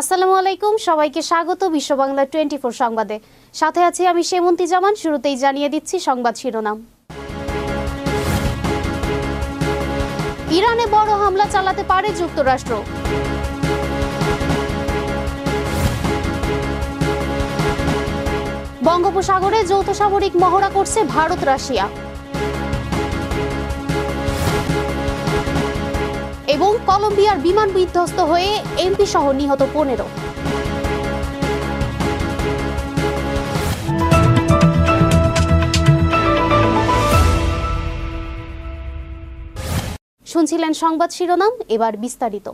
আসসালামু আলাইকুম, সবাইকে স্বাগত বিশ্ব বাংলা টোয়েন্টি ফোর সংবাদে। সাথে আছি আমি সেমন্তী জামান শুরুতেই জানিয়ে দিচ্ছি সংবাদ শিরোনাম। ইরানে বড় হামলা চালাতে পারে যুক্তরাষ্ট্র। বঙ্গোপসাগরে যৌথ সামরিক মহড়া করছে ভারত রাশিয়া। এবং কলম্বিয়ার বিমান বিধ্বস্ত হয়ে এমপি সহ নিহত পনেরো। শুনছিলেন সংবাদ শিরোনাম, এবার বিস্তারিত।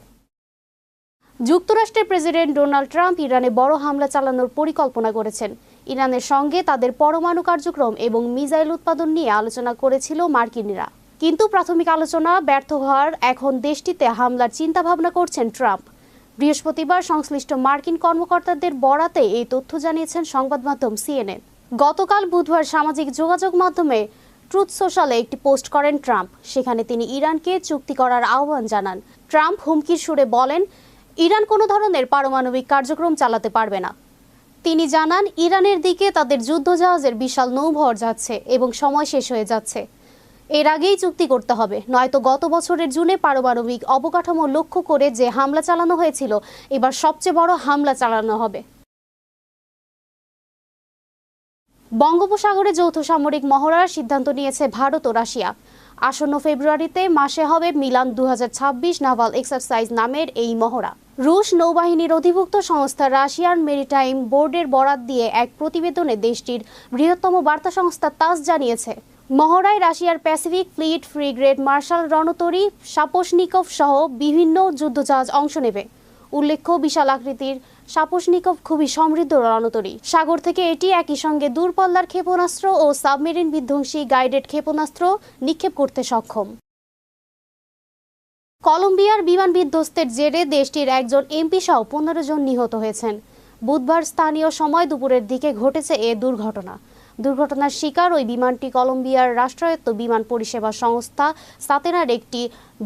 যুক্তরাষ্ট্রের প্রেসিডেন্ট ডোনাল্ড ট্রাম্প ইরানে বড় হামলা চালানোর পরিকল্পনা করেছেন। ইরানের সঙ্গে তাদের পরমাণু কার্যক্রম এবং মিসাইল উৎপাদন নিয়ে আলোচনা করেছিল মার্কিনীরা। কিন্তু প্রাথমিক আলোচনা ব্যর্থ হওয়ার এখন দেশটিতে হামলার চিন্তাভাবনা করছেন ট্রাম্প। বৃহস্পতিবার সংশ্লিষ্ট মার্কিন কর্মকর্তাদের বরাতে এই তথ্য জানিয়েছেন সংবাদ মাধ্যম সিএনএন। গতকাল বুধবার সামাজিক যোগাযোগ মাধ্যমে ট্রুথ সোশ্যালে একটি পোস্ট করেন ট্রাম্প। সেখানে তিনি ইরানকে চুক্তি করার আহ্বান জানান। ট্রাম্প হুমকির সুরে বলেন, ইরান কোনো ধরনের পারমাণবিক কার্যক্রম চালাতে পারবে না। তিনি জানান, ইরানের দিকে তাদের যুদ্ধজাহাজের বিশাল নৌভর যাচ্ছে এবং সময় শেষ হয়ে যাচ্ছে। এর আগেই চুক্তি করতে হবে। নয়তো গত বছরের জুনে পারমাণবিক অবকাঠামো লক্ষ্য করে যে হামলা চালানো হয়েছিল, এবার সবচেয়ে বড় হামলা চালানো হবে। বঙ্গোপসাগরে যৌথ সামরিক মহড়ার সিদ্ধান্ত নিয়েছে ভারত ও রাশিয়া। আসন্ন ফেব্রুয়ারিতে মাসে হবে মিলান দু হাজার ছাব্বিশ নাভাল এক্সারসাইজ নামের এই মহড়া। রুশ নৌবাহিনীর অধিভুক্ত সংস্থা রাশিয়ান মেরিটাইম বোর্ডের বরাত দিয়ে এক প্রতিবেদনে দেশটির বৃহত্তম বার্তা সংস্থা তাস জানিয়েছে। মহড়ায় রাশিয়ার প্যাসিফিক ফ্লিট ফ্রিগ্রেড মার্শাল রণতরী, সাপোশনিকভ সহ বিভিন্ন যুদ্ধজাহাজ অংশ নেবে। উল্লেখ্য, বিশাল আকৃতির সাপোশনিকভ খুবই সমৃদ্ধ রণতরী। সাগর থেকে এটি একই সঙ্গে দূরপাল্লার ক্ষেপণাস্ত্র ও সাবমেরিন বিধ্বংসী গাইডেড ক্ষেপণাস্ত্র নিক্ষেপ করতে সক্ষম। কলম্বিয়ার বিমান বিধ্বস্তের জেরে দেশটির একজন এমপি সহ পনেরো জন নিহত হয়েছেন। বুধবার স্থানীয় সময় দুপুরের দিকে ঘটেছে এ দুর্ঘটনা। দুর্ঘটনার শিকার ওই বিমানটি কলম্বিয়ার রাষ্ট্রায়ত্ত বিমান পরিষেবা সংস্থা সাতেনার একটি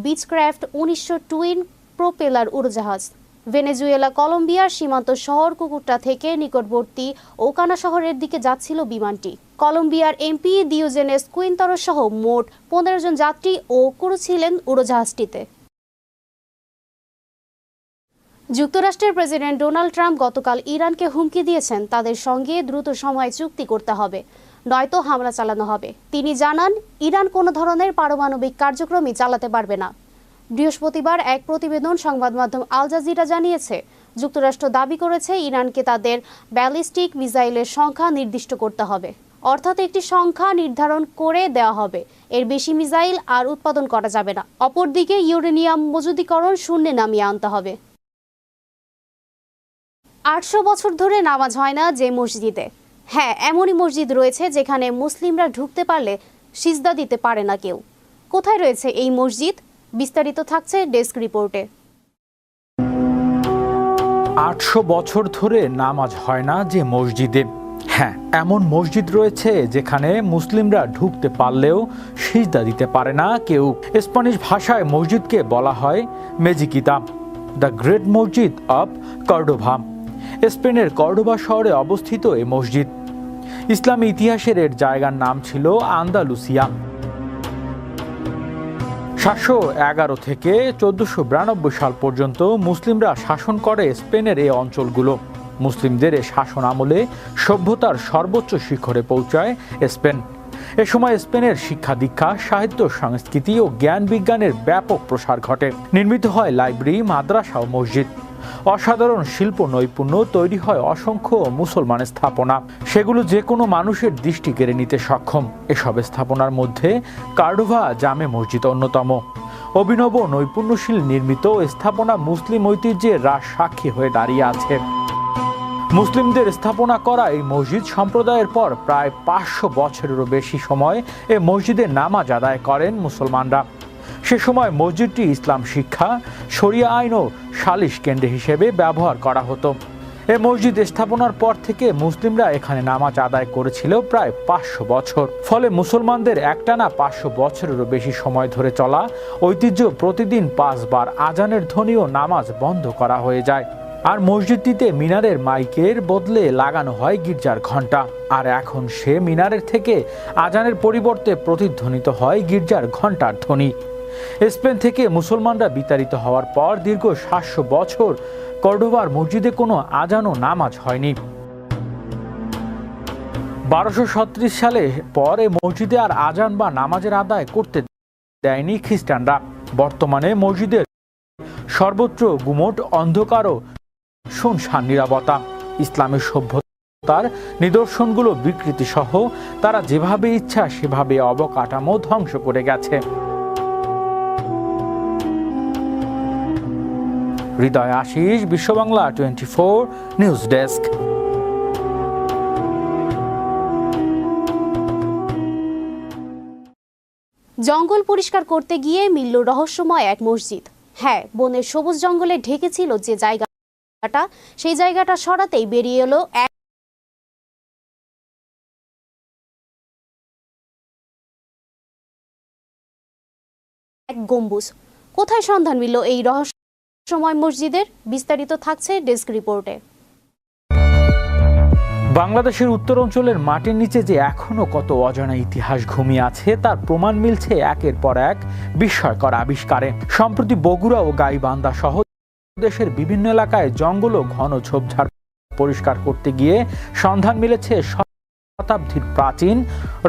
বিচক্রাফট উনিশশো টুইন প্রোপেলার উড়োজাহাজ। ভেনেজুয়েলা, কলম্বিয়ার সীমান্ত শহর কুকুরটা থেকে নিকটবর্তী ওকানা শহরের দিকে যাচ্ছিল বিমানটি। কলম্বিয়ার এমপি দিওজেনেস কুইন্তর সহ মোট পনেরো জন যাত্রী ও ক্রু ছিলেন উড়োজাহাজটিতে। যুক্তরাষ্ট্রের প্রেসিডেন্ট ডোনাল্ড ট্রাম্প গতকাল ইরানকে হুমকি দিয়েছেন। তাদের সঙ্গে দ্রুত সময়ে চুক্তি করতে হবে। নয়তো হামলা চালানো হবে। তিনি জানান, ইরান কোনো ধরনের পারমাণবিক কার্যক্রমই চালাতে পারবে না। বৃহস্পতিবার এক প্রতিবেদন সংবাদ মাধ্যম আল জাজিরা জানিয়েছে, যুক্তরাষ্ট্র দাবি করেছে ইরানকে তাদের ব্যালিস্টিক মিসাইলের সংখ্যা নির্দিষ্ট করতে হবে। অর্থাৎ একটি সংখ্যা নির্ধারণ করে দেওয়া হবে। এর বেশি মিসাইল আর উৎপাদন করা যাবে না। অপরদিকে ইউরেনিয়াম মজুদিকরণ শূন্যে নামিয়ে আনতে হবে। আটশো বছর ধরে নামাজ হয় না যে মসজিদে। হ্যাঁ এমনই মসজিদ রয়েছে যেখানে মুসলিমরা ঢুকতে পারলে সিজদা দিতে পারে না কেউ। কোথায় রয়েছে এই মসজিদ? বিস্তারিত থাকছে ডেস্ক রিপোর্টে। আটশো বছর ধরে নামাজ হয় না যে মসজিদে। হ্যাঁ এমন মসজিদ রয়েছে যেখানে মুসলিমরা ঢুকতে পারলেও সিজদা দিতে পারে না কেউ। স্প্যানিশ ভাষায় মসজিদকে বলা হয় মেজিকিতাব দ্য গ্রেট মসজিদ অব কর্ডোভা স্পেনের কর্ডোভা শহরে অবস্থিত এ মসজিদ। ইসলামী ইতিহাসের এর জায়গার নাম ছিল আন্দালুসিয়া। সাতশো এগারো থেকে চোদ্দশো বিরানব্বই সাল পর্যন্ত মুসলিমরা শাসন করে স্পেনের এই অঞ্চলগুলো। মুসলিমদের এ শাসন আমলে সভ্যতার সর্বোচ্চ শিখরে পৌঁছায় স্পেন। এ সময় স্পেনের শিক্ষা দীক্ষা, সাহিত্য, সংস্কৃতি ও জ্ঞান বিজ্ঞানের ব্যাপক প্রসার ঘটে। নির্মিত হয় লাইব্রেরি, মাদ্রাসা ও মসজিদ। অসাধারণ শিল্প নৈপুণ্য তৈরি হয় অসংখ্য মুসলমানের স্থাপনা। সেগুলো যে কোনো মানুষের দৃষ্টি কেড়ে নিতে সক্ষম। এসব স্থাপনার মধ্যে কার্ডোভা জামে মসজিদ অন্যতম। অভিনব নৈপুণ্যশীল নির্মিত স্থাপনা মুসলিম ঐতিহ্যের রাস সাক্ষী হয়ে দাঁড়িয়ে আছে। মুসলিমদের স্থাপনা করা এই মসজিদ সম্প্রদায়ের পর প্রায় পাঁচশো বছরেরও বেশি সময় এ মসজিদে নামাজ আদায় করেন মুসলমানরা। সে সময় মসজিদটি ইসলাম শিক্ষা, শরিয়া আইন ও সালিশ কেন্দ্র হিসেবে ব্যবহার করা হতো। এ মসজিদ স্থাপনার পর থেকে মুসলিমরা এখানে নামাজ আদায় করেছিল প্রায় পাঁচশো বছর। ফলে মুসলমানদের একটানা পাঁচশো বছরেরও বেশি সময় ধরে চলা ঐতিহ্য প্রতিদিন পাঁচবার আজানের ধ্বনি ও নামাজ বন্ধ করা হয়ে যায়। আর মসজিদটিতে মিনারের মাইকের বদলে লাগানো হয় গির্জার ঘণ্টা। আর এখন সে মিনারের থেকে আজানের পরিবর্তে প্রতিধ্বনিত হয় গির্জার ঘণ্টার ধ্বনি। স্পেন থেকে মুসলমানরা বিতাড়িত হওয়ার পর দীর্ঘ সাতশো বছর কর্ডোবার মসজিদে কোনো আজান নামাজ হয়নি। বারোশো সত্রিশ সালে পরে মসজিদে আর আজান বা নামাজের আদায় করতে দেয়নি খ্রিস্টানরা। বর্তমানে মসজিদের সর্বত্র গুমট, অন্ধকার ও শুনশান নিরাপত্তা। ইসলামের সভ্যতার নিদর্শনগুলো বিকৃতি সহ তারা যেভাবে ইচ্ছা সেভাবে অবকাঠামো ধ্বংস করে গেছে। Hridoy Ashis, Bishwa Bangla twenty four news desk. জঙ্গল পরিষ্কার করতে গিয়ে মিলল রহস্যময় এক মসজিদ। হ্যাঁ বনের সবুজ জঙ্গলে ঢেকেছিল যে জায়গাটা, সেই জায়গাটা সরাতেই বেরিয়ে এলো এক গম্বুজ। কোথায় সন্ধান মিলল এই রহস্যময় মসজিদের বিস্তারিত থাকছে ডেস্ক রিপোর্টে। বাংলাদেশের উত্তর অঞ্চলের মাটির নিচে যে এখনও কত অজানা ইতিহাস ঘুমিয়ে আছে, তার প্রমাণ মিলছে একের পর এক বিস্ময়কর আবিষ্কারে। সম্প্রতি বগুড়া ও গাইবান্ধা সহ দেশের বিভিন্ন এলাকায় জঙ্গল ও ঘন ঝোপঝাড় পরিষ্কার করতে গিয়ে সন্ধান মিলেছে শতাব্দীর প্রাচীন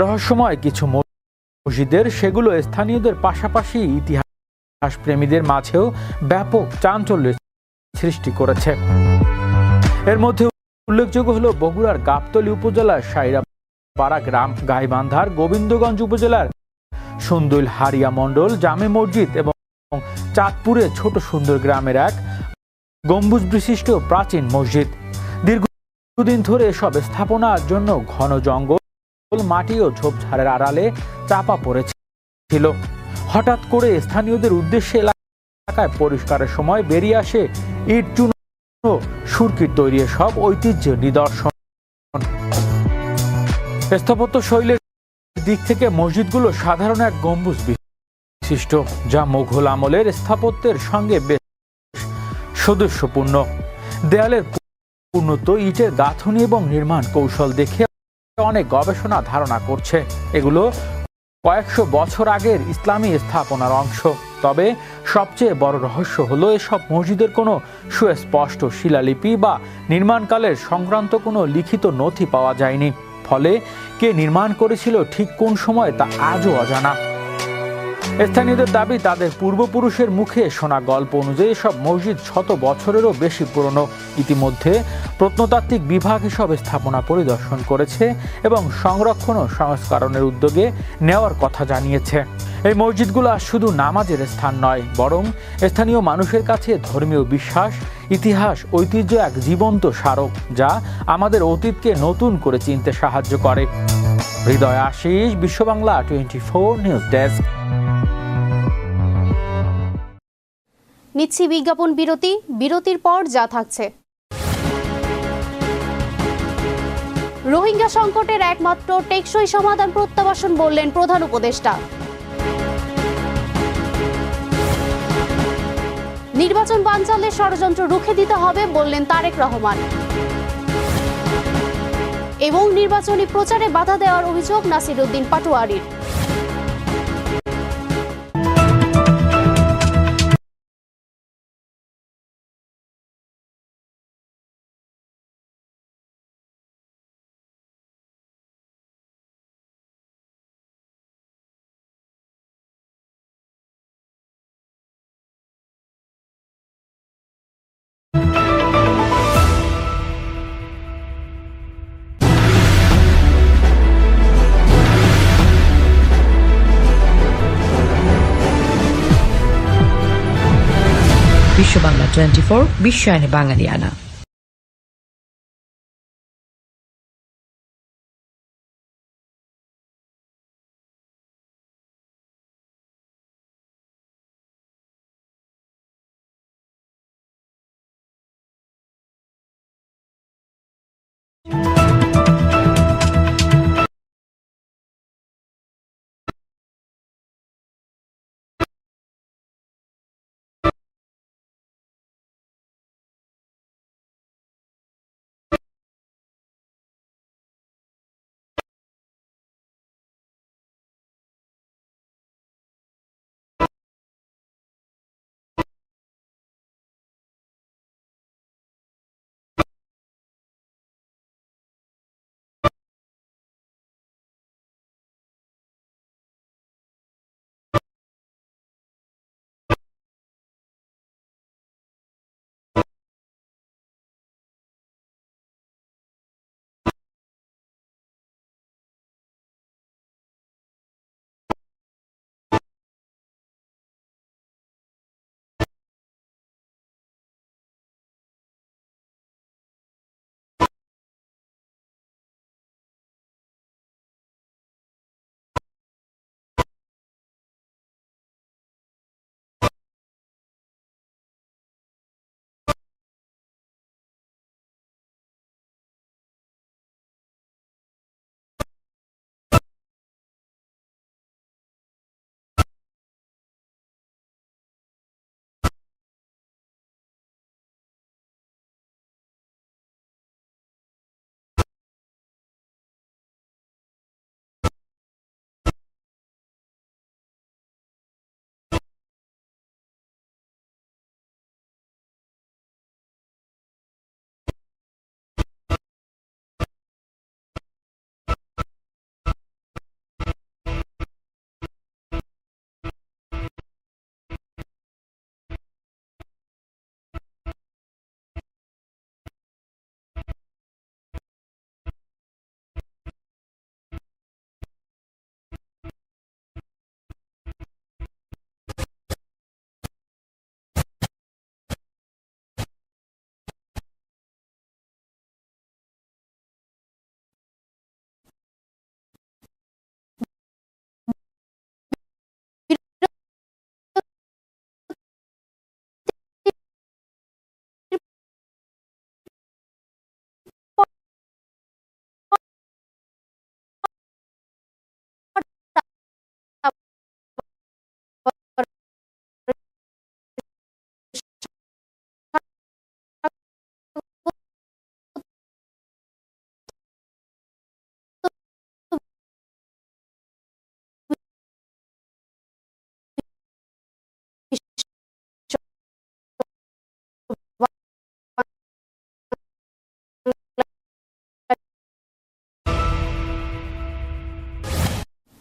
রহস্যময় কিছু মসজিদের। সেগুলো স্থানীয়দের পাশাপাশি ইতিহাস প্রেমীদের মাঝেও ব্যাপক চাঞ্চল্যের সৃষ্টি করেছে। এর মধ্যে উল্লেখযোগ্য হলো বগুড়ার গাবতলী উপজেলার সাইরা পাড়া গ্রাম, গাইবান্ধার গোবিন্দগঞ্জ উপজেলার সুন্দুল হারিয়া মণ্ডল, জামে মসজিদ এবং চাঁদপুরে ছোট সুন্দর গ্রামের এক গম্বুজ বিশিষ্ট প্রাচীন মসজিদ। দীর্ঘদিন ধরে এসব স্থাপনার জন্য ঘন জঙ্গল, মাটি ও ঝোপঝাড়ের আড়ালে চাপা পড়েছিল। হঠাৎ করে স্থানীয়দের উদ্দেশ্যে এলাকায় পরিষ্কারের সময় বেরিয়ে আসে ইট চুন সুরকির তৈরি সব ঐতিহ্য নিদর্শন। স্থাপত্য শৈলীর দিক থেকে মসজিদগুলো সাধারণ এক গম্বুজ বিশিষ্ট, যা মুঘল আমলের স্থাপত্যের সঙ্গে বেশ সদস্যপূর্ণ দেয়ালের উন্নত ইটের গাঁথনি এবং নির্মাণ কৌশল দেখে অনেক গবেষণা ধারণা করছে। এগুলো কয়েকশো বছর আগের ইসলামী স্থাপনার অংশ। তবে সবচেয়ে বড় রহস্য হলো, এসব মসজিদের কোনো সুস্পষ্ট শিলালিপি বা নির্মাণকালের সংক্রান্ত কোনো লিখিত নথি পাওয়া যায়নি। ফলে কে নির্মাণ করেছিল ঠিক কোন সময় তা আজও অজানা। স্থানীয়দের দাবি, তাদের পূর্বপুরুষের মুখে শোনা গল্প অনুযায়ী সব মসজিদ শত বছরেরও বেশি পুরনো। ইতিমধ্যে প্রত্নতাত্ত্বিক বিভাগ এসব স্থাপনা পরিদর্শন করেছে এবং সংরক্ষণ ও সংস্করণের উদ্যোগে নেওয়ার কথা জানিয়েছে। এই মসজিদগুলো শুধু নামাজের স্থান নয়, বরং স্থানীয় মানুষের কাছে ধর্মীয় বিশ্বাস, ইতিহাস, ঐতিহ্য এক জীবন্ত স্মারক, যা আমাদের অতীতকে নতুন করে চিনতে সাহায্য করে। Hridoy Ashis, Bishwa Bangla twenty four news desk. নিচ্ছি বিজ্ঞাপন বিরতি, বিরতির পর যা থাকছে। রোহিঙ্গা সংকটের একমাত্র টেকসই সমাধান প্রত্যাবাসন বললেন প্রধান উপদেষ্টা। নির্বাচন বানচালের ষড়যন্ত্র রুখে দিতে হবে বললেন তারেক রহমান। এবং নির্বাচনী প্রচারে বাধা দেওয়ার অভিযোগ নাসিরুদ্দিন পাটোয়ারির। বিশ্ব বাংলা টোয়েন্টি ফোর বিশ্বায়নে বাঙালিয়ানা।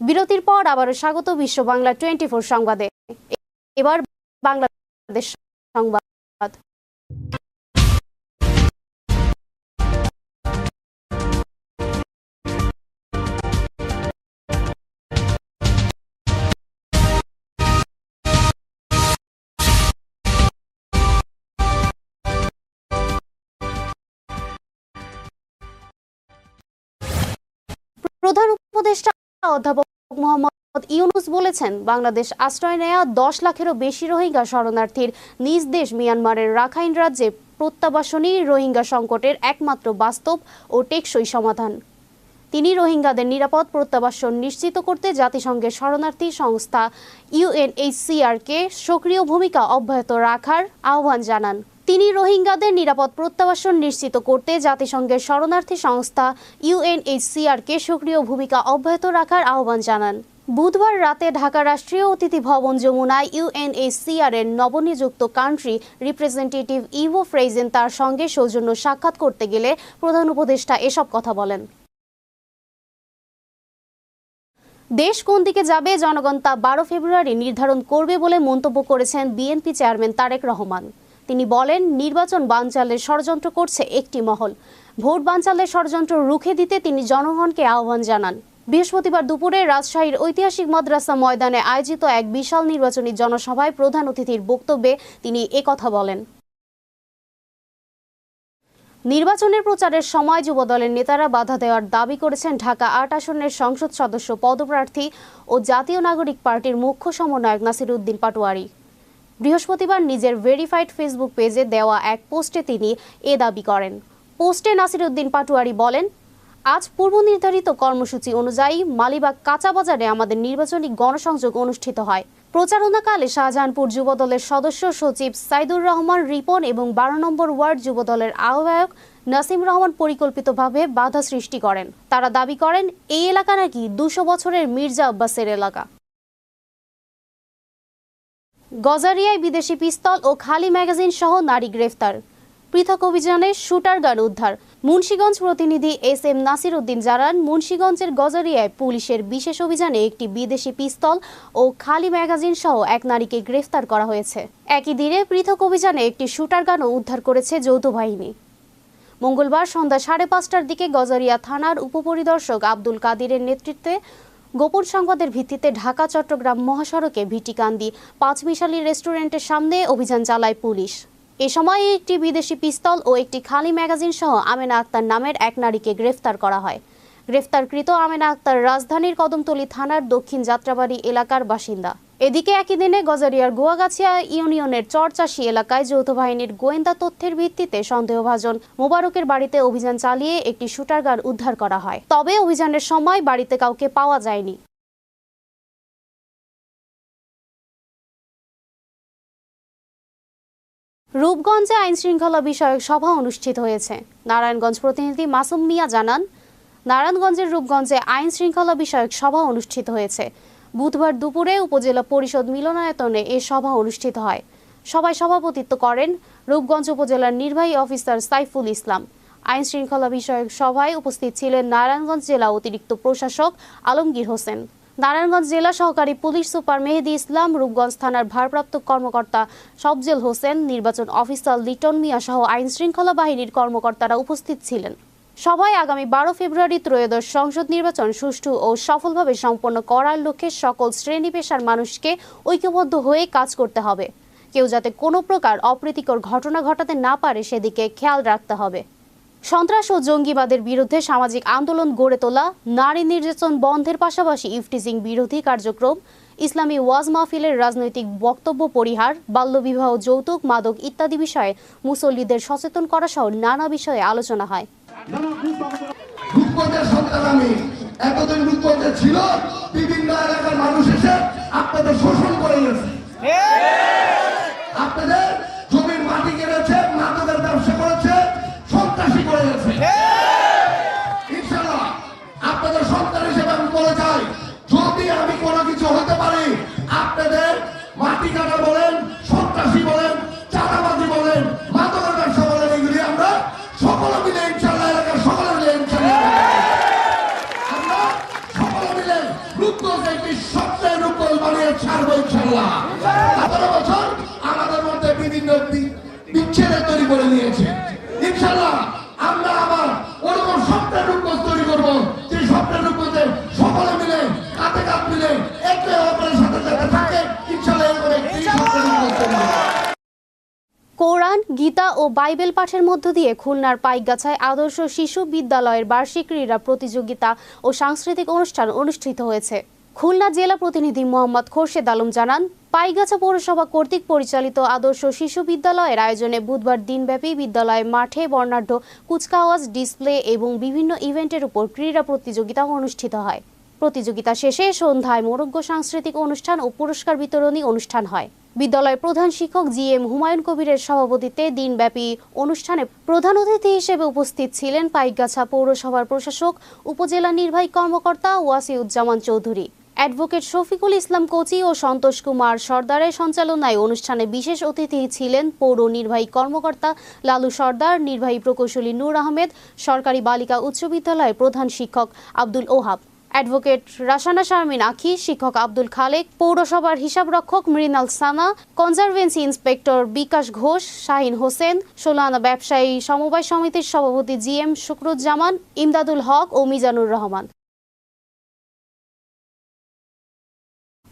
বিরতির পর আবারও স্বাগত বিশ্ব বাংলা টোয়েন্টি ফোর সংবাদে। এবার বাংলাদেশ সংবাদ। প্রধান উপদেষ্টা অধ্যাপক মোহাম্মদ ইউনুস বলেছেন, বাংলাদেশ আশ্রয় নেয়া দশ লাখেরও বেশি রোহিঙ্গা শরণার্থীর নিজ দেশ মিয়ানমারের রাখাইন রাজ্যে প্রত্যাবাসনই রোহিঙ্গা সংকটের একমাত্র বাস্তব ও টেকসই সমাধান। তিনি রোহিঙ্গাদের নিরাপদ প্রত্যাবাসন নিশ্চিত করতে জাতিসংঘের শরণার্থী সংস্থা ইউএনএইচসিআরকে সক্রিয় ভূমিকা অব্যাহত রাখার আহ্বান জানান। তিনি রোহিঙ্গাদের নিরাপদ প্রত্যাবাসন নিশ্চিত করতে জাতিসংঘের শরণার্থী সংস্থা ইউএনএইচসিআরকে সক্রিয় ভূমিকা অব্যাহত রাখার আহ্বান জানান। বুধবার রাতে ঢাকা রাষ্ট্রীয় অতিথি ভবন যমুনায় ইউএনএইচসিআর এর নবনিযুক্ত কান্ট্রি রিপ্রেজেন্টেটিভ ইভো ফ্রেজেন তার সঙ্গে সৌজন্য সাক্ষাৎ করতে গেলে প্রধান উপদেষ্টা এসব কথা বলেন। দেশ কোন দিকে যাবে জনগণ তা বারো ফেব্রুয়ারি নির্ধারণ করবে বলে মন্তব্য করেছেন বিএনপি চেয়ারম্যান তারেক রহমান। তিনি বলেন, নির্বাচন বানচালের ষড়যন্ত্র করছে একটি মহল। ভোট বানচালের ষড়যন্ত্র রুখে দিতে তিনি জনগণকে আহ্বান জানান। বৃহস্পতিবার দুপুরে রাজশাহীর ঐতিহাসিক মাদ্রাসা ময়দানে আয়োজিত এক বিশাল নির্বাচনী জনসভায় প্রধান অতিথির বক্তব্যে তিনি একথা বলেন। নির্বাচনের প্রচারের সময় যুবদলের নেতারা বাধা দেওয়ার দাবি করেছেন ঢাকা আট আসনের সংসদ সদস্য, পদপ্রার্থী ও জাতীয় নাগরিক পার্টির মুখ্য সমন্বয়ক নাসির উদ্দিন পাটোয়ারি। বৃহস্পতিবার নিজের ভেরিফাইড ফেসবুক পেজে দেওয়া এক পোস্টে তিনি এ দাবি করেন। পোস্টে নাসির উদ্দিন পাটোয়ারি বলেন, আজ পূর্ব নির্ধারিত কর্মসূচি অনুযায়ী মালিবাগ কাঁচা বাজারে আমাদের নির্বাচনী গণসংযোগ অনুষ্ঠিত হয়। প্রচারণাকালে শাহজাহানপুর যুবদলের সদস্য সচিব সাইদুর রহমান রিপন এবং বারো নম্বর ওয়ার্ড যুবদলের আহ্বায়ক নাসিম রহমান পরিকল্পিতভাবে বাধা সৃষ্টি করেন। তারা দাবি করেন, এই এলাকা নাকি দুশো বছরের মির্জা আব্বাসের এলাকা। গজারিয়ায় বিদেশি পিস্তল ও খালি ম্যাগাজিন সহ নারী গ্রেফতার। পৃথক অভিযানে শুটার গান উদ্ধার। মুন্সীগঞ্জ প্রতিনিধি এস এম নাসির উদ্দিন জানান, মুন্সীগঞ্জের গজারিয়ায় পুলিশের বিশেষ অভিযানে একটি বিদেশি পিস্তল ও খালি ম্যাগাজিন সহ এক নারীকে গ্রেফতার করা হয়েছে। একই দিনে পৃথক অভিযানে একটি শুটার গানও উদ্ধার করেছে যৌথ বাহিনী। মঙ্গলবার সন্ধ্যা সাড়ে পাঁচটার দিকে গজারিয়া থানার উপপরিদর্শক আব্দুল কাদিরের নেতৃত্বে গোপন সংবাদের ভিত্তিতে ঢাকা, চট্টগ্রাম মহাসড়কে ভিটিকান্দি পাঁচমিশালি রেস্টুরেন্টের সামনে অভিযান চালায় পুলিশ। এ সময় একটি বিদেশি পিস্তল ও একটি খালি ম্যাগাজিন সহ আমেনা আক্তার নামের এক নারীকে গ্রেফতার করা হয়। গ্রেফতারকৃত আমেনা আক্তার রাজধানীর কদমতলী থানার দক্ষিণ যাত্রাবাড়ি এলাকার বাসিন্দা। এদিকে একই দিনে গজারিয়ার গোয়াগাছিয়া ইউনিয়নের চরচাশি এলাকায় যৌথ বাহিনীর গোয়েন্দা তথ্যের ভিত্তিতে সন্দেহভাজন মোবারকের বাড়িতে অভিযান চালিয়ে একটি শুটার গান উদ্ধার করা হয়। তবে অভিযানের সময় বাড়িতে কাউকে পাওয়া যায়নি। রূপগঞ্জে আইন শৃঙ্খলা বিষয়ক সভা অনুষ্ঠিত হয়েছে। নারায়ণগঞ্জ প্রতিনিধি মাসুম মিয়া জানান, নারায়ণগঞ্জের রূপগঞ্জে আইন শৃঙ্খলা বিষয়ক সভা অনুষ্ঠিত হয়েছে। বুধবার দুপুরে উপজেলা পরিষদ মিলনায়তনে এ সভা অনুষ্ঠিত হয়। সভায় সভাপতিত্ব করেন রূপগঞ্জ উপজেলার নির্বাহী অফিসার সাইফুল ইসলাম। আইন শৃঙ্খলা বিষয়ক সভায় উপস্থিত ছিলেন নারায়ণগঞ্জ জেলা অতিরিক্ত প্রশাসক আলমগীর হোসেন। নারায়ণগঞ্জ জেলা সহকারী পুলিশ সুপার মেহেদি ইসলাম, রূপগঞ্জ থানার ভারপ্রাপ্ত কর্মকর্তা সবজেল হোসেন, নির্বাচন অফিসার লিটন মিয়া সহ আইন শৃঙ্খলা বাহিনীর কর্মকর্তারা উপস্থিত ছিলেন। সভায় আগামী বারো ফেব্রুয়ারি ত্রয়োদশ সংসদ নির্বাচন সুষ্ঠু ও সফলভাবে সম্পন্ন করার লক্ষ্যে সকল শ্রেণি পেশার মানুষকে ঐক্যবদ্ধ হয়ে কাজ করতে হবে। কেউ যাতে কোনো প্রকার অপ্রীতিকর ঘটনা ঘটাতে না পারে, সেদিকে খেয়াল রাখতে হবে। সন্ত্রাস ও জঙ্গিবাদের বিরুদ্ধে সামাজিক আন্দোলন গড়ে তোলা, নারী নির্যাতন বন্ধের পাশাপাশি ইফটিজিং বিরোধী কার্যক্রম ইসলামী ওয়াজ মাহফিলের রাজনৈতিক বক্তব্য, পরিহার, বাল্যবিবাহ, যৌতুক, মাদক ইত্যাদি বিষয়ে মুসল্লিদের সচেতন করা সহ নানা বিষয়ে আলোচনা হয়। এতদিন রূপগঞ্জে ছিল, বিভিন্ন এলাকার মানুষ এসে আপনাদের শোষণ করে গেছে আপনাদের জমির মাটি কেড়েছে মাদকের বাইবেল পাঠের মধ্য দিয়ে খুলনার পাইকগাছায় আদর্শ শিশু বিদ্যালয়ের বার্ষিক ক্রীড়া প্রতিযোগিতা ও সাংস্কৃতিক অনুষ্ঠান অনুষ্ঠিত হয়েছে। খুলনা জেলা প্রতিনিধি মোহাম্মদ খোরশেদ আলম জানান পাইগাছা পৌরসভা কর্তৃক পরিচালিত আদর্শ শিশু বিদ্যালয়ের আয়োজনে বুধবার দিনব্যাপী বিদ্যালয় মাঠে বর্ণাঢ্য কুচকাওয়াজ ডিসপ্লে এবং বিভিন্ন ইভেন্টের উপর ক্রীড়া প্রতিযোগিতা অনুষ্ঠিত হয়। প্রতিযোগিতা শেষে সন্ধ্যায় মোরগ্য সাংস্কৃতিক অনুষ্ঠান ও পুরস্কার বিতরণী অনুষ্ঠান হয়। বিদ্যালয়ের প্রধান শিক্ষক জি এম হুমায়ুন কবিরের সভাপতিত্বে দিনব্যাপী অনুষ্ঠানে প্রধান অতিথি হিসেবে উপস্থিত ছিলেন পাইকগাছা পৌরসভার প্রশাসক, উপজেলা নির্বাহী কর্মকর্তা ওয়াসিউজ্জামান চৌধুরী। অ্যাডভোকেট শফিকুল ইসলাম কোচি ও সন্তোষ কুমার সর্দারের সঞ্চালনায় অনুষ্ঠানে বিশেষ অতিথি ছিলেন পৌর নির্বাহী কর্মকর্তা লালু সর্দার, নির্বাহী প্রকৌশলী নূর আহমেদ, সরকারি বালিকা উচ্চ বিদ্যালয়ের প্রধান শিক্ষক আব্দুল ওহাব। অ্যাডভোকেট রাসানা শারমিন আখি, শিক্ষক আব্দুল খালেক, পৌরসভার হিসাবরক্ষক মৃণাল সানা, কনজারভেন্সি ইন্সপেক্টর বিকাশ ঘোষ, শাহিন হোসেন সোলানা ব্যবসায়ী সমবায় সমিতির সভাপতি জি এম শুক্রুজ্জামান, ইমদাদুল হক ও মিজানুর রহমান।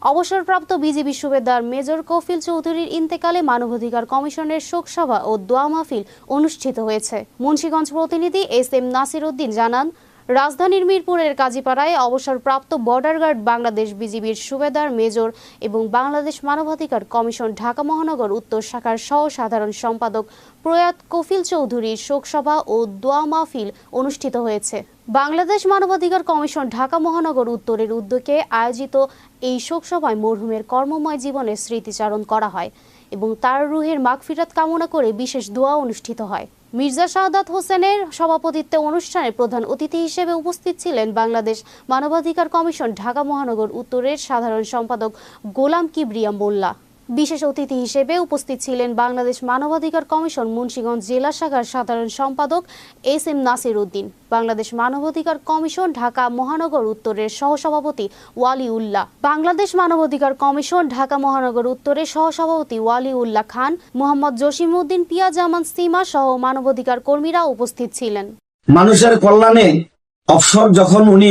অবসরপ্রাপ্ত বিজি সুবেদার মেজর কফিল চৌধুরীর ইন্তেকালে মানবাধিকার কমিশনের শোকসভা ও দোয়া মাহফিল অনুষ্ঠিত হয়েছে। মুন্সীগঞ্জ প্রতিনিধি এস এম নাসির উদ্দিন জানান রাজধানীর মিরপুরের কাজীপাড়ায় অবসরপ্রাপ্ত বর্ডার গার্ড বাংলাদেশ বিজিবির সুবেদার মেজর এবং বাংলাদেশ মানবাধিকার কমিশন ঢাকা মহানগর উত্তর শাখার সহ সাধারণ সম্পাদক প্রয়াত কফিল চৌধুরীর শোকসভা ও দোয়া মাহফিল অনুষ্ঠিত হয়েছে। বাংলাদেশ মানবাধিকার কমিশন ঢাকা মহানগর উত্তরের উদ্যোগে আয়োজিত এই শোকসভায় মরহুমের কর্মময় জীবনের স্মৃতিচারণ করা হয় এবং তার রুহের মাগফিরাত কামনা করে বিশেষ দোয়া অনুষ্ঠিত হয়। মির্জা শাহাদাত হোসেনের সভাপতিত্বে অনুষ্ঠানে প্রধান অতিথি হিসেবে উপস্থিত ছিলেন বাংলাদেশ মানবাধিকার কমিশন, ঢাকা মহানগর উত্তরের সাধারণ সম্পাদক গোলাম কিবরিয়া মোল্লা। বিশেষ অতিথি হিসেবে উপস্থিত ছিলেন বাংলাদেশ মানবাধিকার কমিশন মুন্সিগঞ্জ জেলা শাখার সাধারণ সম্পাদক এস এম নাসির উদ্দিন, বাংলাদেশ মানবাধিকার কমিশন ঢাকা মহানগর উত্তরের সহসভাপতি ওয়ালি উল্লাহ বাংলাদেশ মানবাধিকার কমিশন ঢাকা মহানগর উত্তরের সহসভাপতি ওয়ালি উল্লাহ খান, মোহাম্মদ জসিমউদ্দিন পিয়া জামান সীমা সহ মানবাধিকার কর্মীরা উপস্থিত ছিলেন। মানুষের কল্যাণে অবসর যখন উনি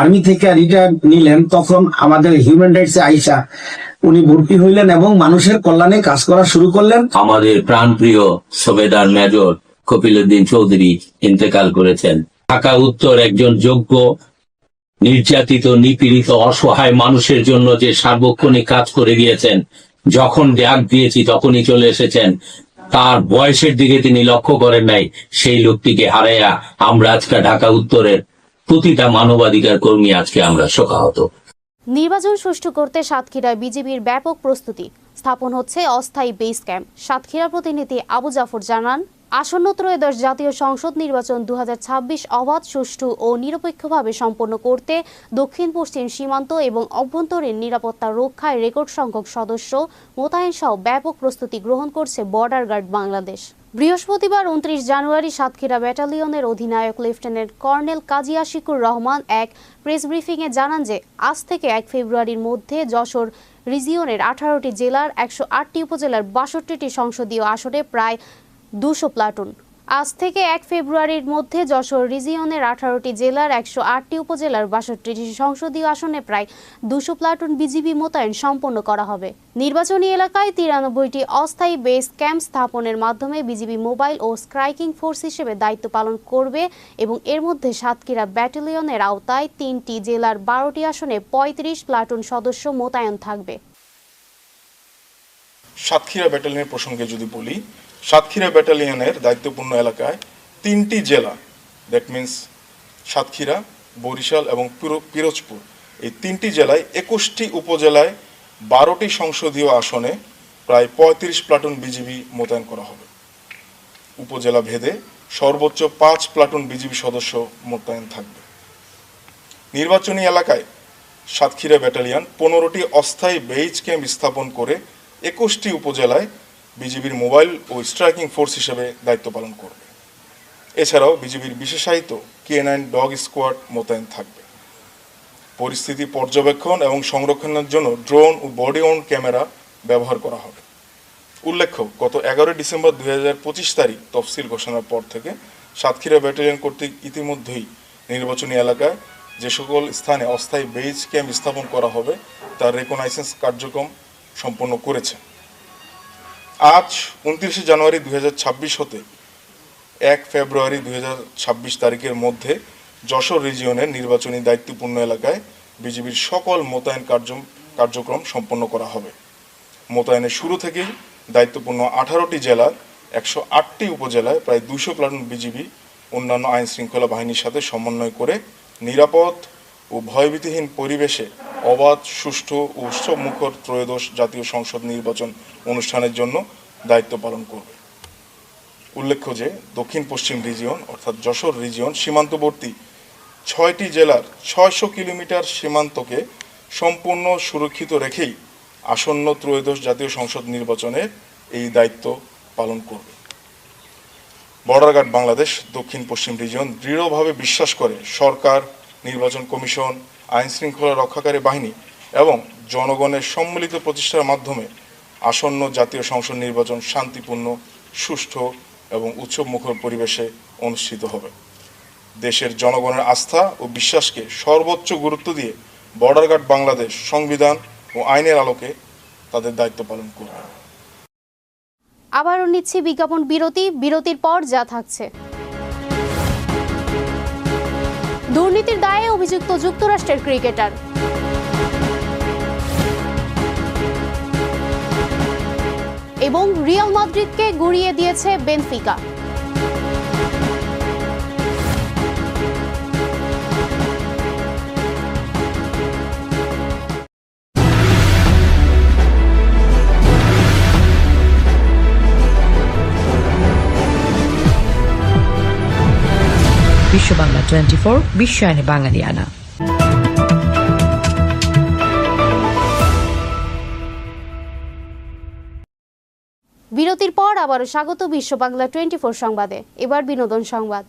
আর্মি থেকে রিটায়ার নিলেন, তখন আমাদের হিউম্যান রাইটস আইসা উনি ভর্তি হইলেন এবং মানুষের কল্যাণে কাজ করা শুরু করলেন। আমাদের প্রাণপ্রিয় সবেদার মেজর কপিলউদ্দিন চৌধুরী ইন্তেকাল করেছেন। ঢাকা উত্তর একজন যোগ্য, নির্যাতিত, নিপীড়িত, অসহায় মানুষের জন্য যে সার্বক্ষণিক কাজ করে গিয়েছেন, যখন ডাক দিয়েছি তখনই চলে এসেছেন, তার বয়সের দিকে তিনি লক্ষ্য করেন নাই, সেই লোকটিকে হারাইয়া আমরা আজকে ঢাকা উত্তরের প্রতিটা মানবাধিকার কর্মী আজকে আমরা শোকাহত। নির্বাচন সুষ্ঠু করতে সাতক্ষীরায় বিজেপির ব্যাপক প্রস্তুতি। স্থাপন হচ্ছে অস্থায়ী বেস ক্যাম্প। সাতক্ষীরা প্রতিনিধি আবু জাফর জানান, আসন্ন ত্রয়োদশ জাতীয় সংসদ নির্বাচন দু হাজার ছাব্বিশ অবাধ, সুষ্ঠু ও নিরপেক্ষভাবে সম্পন্ন করতে দক্ষিণ, পশ্চিম সীমান্ত এবং অভ্যন্তরীণ নিরাপত্তা রক্ষায় রেকর্ড সংখ্যক সদস্য মোতায়েন সহ ব্যাপক প্রস্তুতি গ্রহণ করছে বর্ডার গার্ড বাংলাদেশ। বৃহস্পতিবার উনত্রিশ জানুয়ারি সাতক্ষীরা ব্যাটালিয়নের অধিনায়ক লেফটেন্যান্ট কর্নেল কাজী আশিকুর রহমান এক প্রেস ব্রিফিংয়ে জানান যে, আজ থেকে এক ফেব্রুয়ারির মধ্যে যশোর রিজিয়নের আঠারোটি জেলার একশো আটটি উপজেলার বাষট্টিটি সংসদীয় আসনে প্রায় দুশো প্লাটুন আজ থেকে এক ফেব্রুয়ারির মধ্যে যশোর রিজিয়নের আঠারোটি জেলার একশো আটটি উপজেলার বাষট্টিটি সংসদীয় আসনে প্রায় দুশো প্লাটুন বিজিবি মোতায়েন সম্পন্ন করা হবে। নির্বাচনী এলাকায় তিরানব্বইটি অস্থায়ী বেস ক্যাম্প স্থাপনের মাধ্যমে বিজিবি মোবাইল ও স্ট্রাইকিং ফোর্স হিসেবে দায়িত্ব পালন করবে এবং এর মধ্যে সাতক্ষীরা ব্যাটালিয়নের আওতায় তিনটি জেলার বারোটি আসনে পঁয়ত্রিশ প্লাটুন সদস্য মোতায়েন থাকবে। সাতক্ষীরা ব্যাটালিয়নের প্রসঙ্গে যদি বলি, সাতক্ষীরা ব্যাটালিয়নের দায়িত্বপূর্ণ এলাকায় তিনটি জেলা দ্যাট মিন্স সাতক্ষীরা, বরিশাল এবং পিরোজপুর, এই তিনটি জেলায় একুশটি উপজেলায় বারোটি সংসদীয় আসনে প্রায় পঁয়ত্রিশ প্লাটুন বিজিবি মোতায়েন করা হবে। উপজেলা ভেদে সর্বোচ্চ পাঁচ প্লাটুন বিজিবি সদস্য মোতায়েন থাকবে। নির্বাচনী এলাকায় সাতক্ষীরা ব্যাটালিয়ন পনেরোটি অস্থায়ী বেইজ ক্যাম্প স্থাপন করে একুশটি উপজেলায় বিজিবির মোবাইল ও স্ট্রাইকিং ফোর্স হিসেবে দায়িত্ব পালন করবে। এছাড়াও বিজিবির বিশেষায়িত কে নাইন ডগ স্কোয়াড মোতায়েন থাকবে। পরিস্থিতি পর্যবেক্ষণ এবং সংরক্ষণের জন্য ড্রোন ও বডি অন ক্যামেরা ব্যবহার করা হবে। উল্লেখ্য, গত এগারোই ডিসেম্বর দুই হাজার পঁচিশ তারিখ তফসিল ঘোষণার পর থেকে সাতক্ষীরা ব্যাটালিয়ন কর্তৃক ইতিমধ্যেই নির্বাচনী এলাকায় যে সকল স্থানে অস্থায়ী বেজ ক্যাম্প স্থাপন করা হবে, তার রেকনাইসেন্স কার্যক্রম সম্পন্ন করেছে। আজ উনত্রিশে জানুয়ারি দু হাজার ছাব্বিশ হতে এক ফেব্রুয়ারি দুই হাজার ছাব্বিশ তারিখের মধ্যে যশোর রিজিয়নের নির্বাচনী দায়িত্বপূর্ণ এলাকায় বিজেপির সকল মোতায়েন কার্য কার্যক্রম সম্পন্ন করা হবে। মোতায়েনের শুরু থেকেই দায়িত্বপূর্ণ আঠারোটি জেলার একশো আটটি উপজেলায় প্রায় দুশো প্লাটুন বিজিবি অন্যান্য আইন শৃঙ্খলা বাহিনীর সাথে সমন্বয় করে নিরাপদ ও ভয়ভীতিহীন পরিবেশে অবাধ, সুষ্ঠু ও উৎসবমুখর ত্রয়োদশ জাতীয় সংসদ নির্বাচন অনুষ্ঠানের জন্য দায়িত্ব পালন করবে। উল্লেখ্য যে দক্ষিণ পশ্চিম রিজিয়ন, অর্থাৎ যশোর রিজিয়ন, সীমান্তবর্তী ছয়টি জেলার ছয়শো কিলোমিটার সীমান্তকে সম্পূর্ণ সুরক্ষিত রেখেই আসন্ন ত্রয়োদশ জাতীয় সংসদ নির্বাচনের এই দায়িত্ব পালন করবে। বর্ডার গার্ড বাংলাদেশ দক্ষিণ পশ্চিম রিজিয়ন দৃঢ়ভাবে বিশ্বাস করে সরকার নির্বাচন কমিশন আইন শৃঙ্খলা রক্ষাকারী বাহিনী এবং জনগণের সম্মিলিত প্রচেষ্টার মাধ্যমে আসন্ন জাতীয় সংসদ নির্বাচন শান্তিপূর্ণ, সুষ্ঠু এবং উৎসবমুখর পরিবেশে অনুষ্ঠিত হবে। দেশের জনগণের আস্থা ও বিশ্বাসকে সর্বোচ্চ গুরুত্ব দিয়ে বর্ডার গার্ড বাংলাদেশ সংবিধান ও আইনের আলোকে তাদের দায়িত্ব পালন করবে। আবারও নিচ্ছি বিজ্ঞাপন বিরতি। বিরতির পর যা থাকছে। দুর্নীতির দায়ে অভিযুক্ত যুক্তরাষ্ট্রের ক্রিকেটার। এবং রিয়াল মাদ্রিদকে গুড়িয়ে দিয়েছে বেনফিকা। বিশ্ব বাংলা টোয়েন্টি ফোর বিশ্বায়নে বাঙালিয়ানা। বিরতির পর আবারও স্বাগত বিশ্ব বাংলা টোয়েন্টি ফোর সংবাদে। এবার বিনোদন সংবাদ।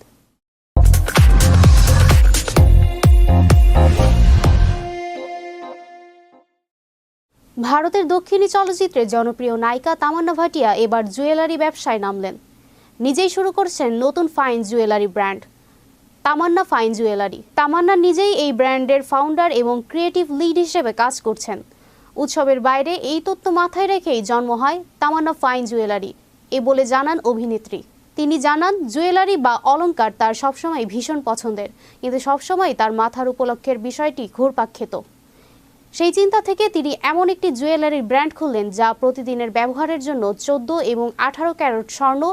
ভারতের দক্ষিণী চলচ্চিত্রের জনপ্রিয় নায়িকা তামান্না ভাটিয়া এবার জুয়েলারি ব্যবসায় নামলেন। নিজেই শুরু করছেন নতুন fine jewellery brand. Tamanna fine jewellery. Tamanna নিজেই এই ব্র্যান্ডের ফাউন্ডার এবং ক্রিয়েটিভ লিড হিসেবে কাজ করছেন। উৎসবের বাইরে এই তথ্য মাথায় রেখেই জন্ম হয় তামান্না ফাইন জুয়েলারি। এ বলে জানান অভিনেত্রী। তিনি জানান, জুয়েলারি বা অলঙ্কার তার সবসময় ভীষণ পছন্দের, কিন্তু সবসময় তার মাথার উপলক্ষের বিষয়টি ঘুরপাক খেত। সেই চিন্তা থেকে তিনি এমন একটি জুয়েলারির ব্র্যান্ড খুললেন যা প্রতিদিনের ব্যবহারের জন্য চোদ্দ এবং আঠারো ক্যারট স্বর্ণ,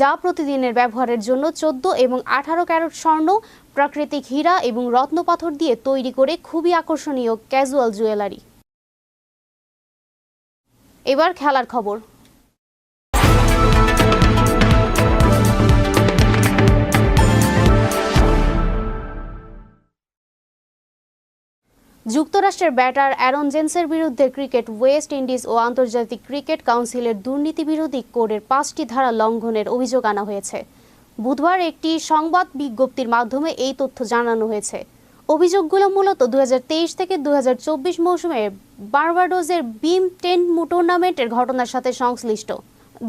যা প্রতিদিনের ব্যবহারের জন্য চোদ্দ এবং আঠারো ক্যারট স্বর্ণ, প্রাকৃতিক হীরা এবং রত্নপাথর দিয়ে তৈরি করে খুবই আকর্ষণীয় ক্যাজুয়াল জুয়েলারি। এবার খেলার খবর। যুক্তরাষ্ট্রের ব্যাটার অ্যারন জেন্সের বিরুদ্ধে ক্রিকেট ওয়েস্ট ইন্ডিজ ও আন্তর্জাতিক ক্রিকেট কাউন্সিলের দুর্নীতি বিরোধী কোডের পাঁচটি ধারা লঙ্ঘনের অভিযোগ আনা হয়েছে। বুধবার একটি সংবাদ বিজ্ঞপ্তির মাধ্যমে এই তথ্য জানানো হয়েছে। অভিযোগগুলো মূলত দু হাজার তেইশ থেকে দু হাজার চব্বিশ মৌসুমে বার্বাডোজের বিম টেন টুর্নামেন্টের ঘটনার সাথে সংশ্লিষ্ট,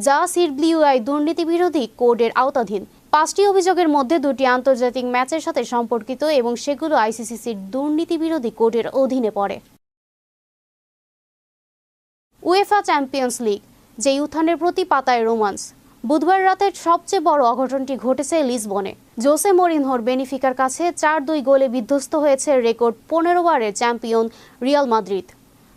যা সিডব্লিউআই দুর্নীতি বিরোধী কোডের আওতাধীন। পাঁচটি অভিযোগের মধ্যে দুটি আন্তর্জাতিক ম্যাচের সাথে সম্পর্কিত এবং সেগুলো আইসিসিসির দুর্নীতি বিরোধী কোডের অধীনে পড়ে। উয়েফা চ্যাম্পিয়ন্স লিগ যে উত্থানের প্রতি পাতায় রোমান্স, বুধবার রাতের সবচেয়ে বড় অঘটনটি ঘটেছে লিসবনে। জোসে মরিনহোর বেনিফিকার কাছে চার দুই গোলে বিধ্বস্ত হয়েছে রেকর্ড পনেরো বারের চ্যাম্পিয়ন রিয়াল মাদ্রিদ।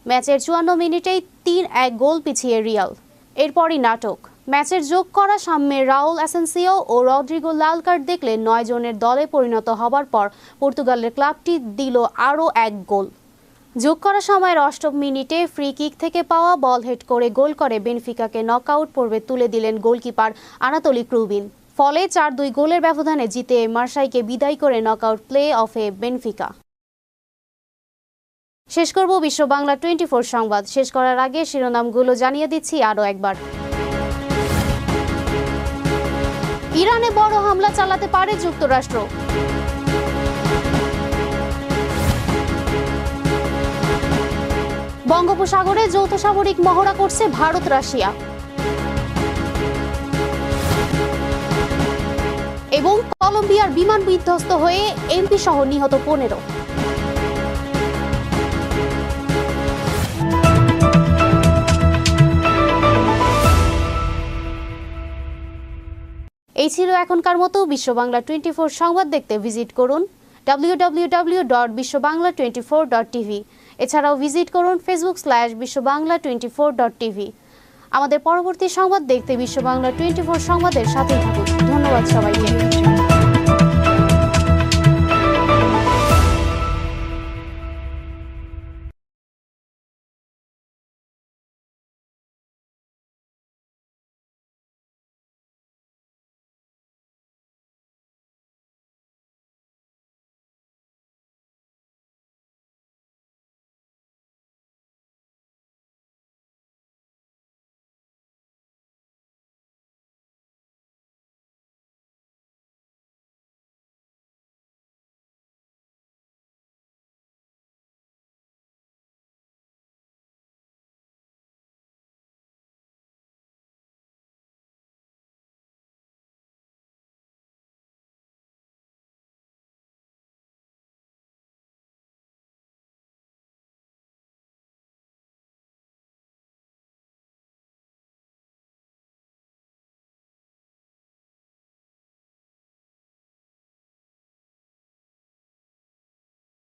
ম্যাচের চুয়ান্ন মিনিটেই তিন এক গোল পিছিয়ে রিয়াল। এরপরই নাটক। ম্যাচের যোগ করা সামনে রাউল অ্যাসেন্সিও ও রদ্রিগো লাল কার্ড দেখলে নয় জনের দলে পরিণত হবার পর পর্তুগালের ক্লাবটি দিল আরও এক গোল। যোগ করা সময়ের অষ্টম মিনিটে ফ্রি কিক থেকে পাওয়া বল হেড করে গোল করে বেনফিকাকে নকআউট পর্বে তুলে দিলেন গোলকিপার আনাতলি ক্রুবিন। ফলে চার দুই গোলের ব্যবধানে জিতে মার্শাইকে বিদায় করে নকআউট প্লে অফে বেনফিকা। শেষ করব বিশ্ব বাংলা টোয়েন্টি সংবাদ। শেষ করার আগে শিরোনামগুলো জানিয়ে দিচ্ছি আরও একবার। ইরানে বড় হামলা চালাতে পারে যুক্তরাষ্ট্র। বঙ্গোপসাগরে যৌথ সামরিক মহড়া করছে ভারত, রাশিয়া। এবং কলম্বিয়ার বিমান বিধ্বস্ত হয়ে এমপি সহ নিহত পনেরো। এই ছিল এখনকার মতো বিশ্ব বাংলা টোয়েন্টি সংবাদ দেখতে ভিজিট করুন W dot Bishwa Bangla twenty four dot TV এছাড়াও ভিজিট করুন Facebook slash Bishwa Bangla twenty four dot TV আমাদের পরবর্তী সংবাদ দেখতে বিশ্ব বাংলা টোয়েন্টি ফোর সংবাদের সাথেই থাকুন। ধন্যবাদ সবাইকে।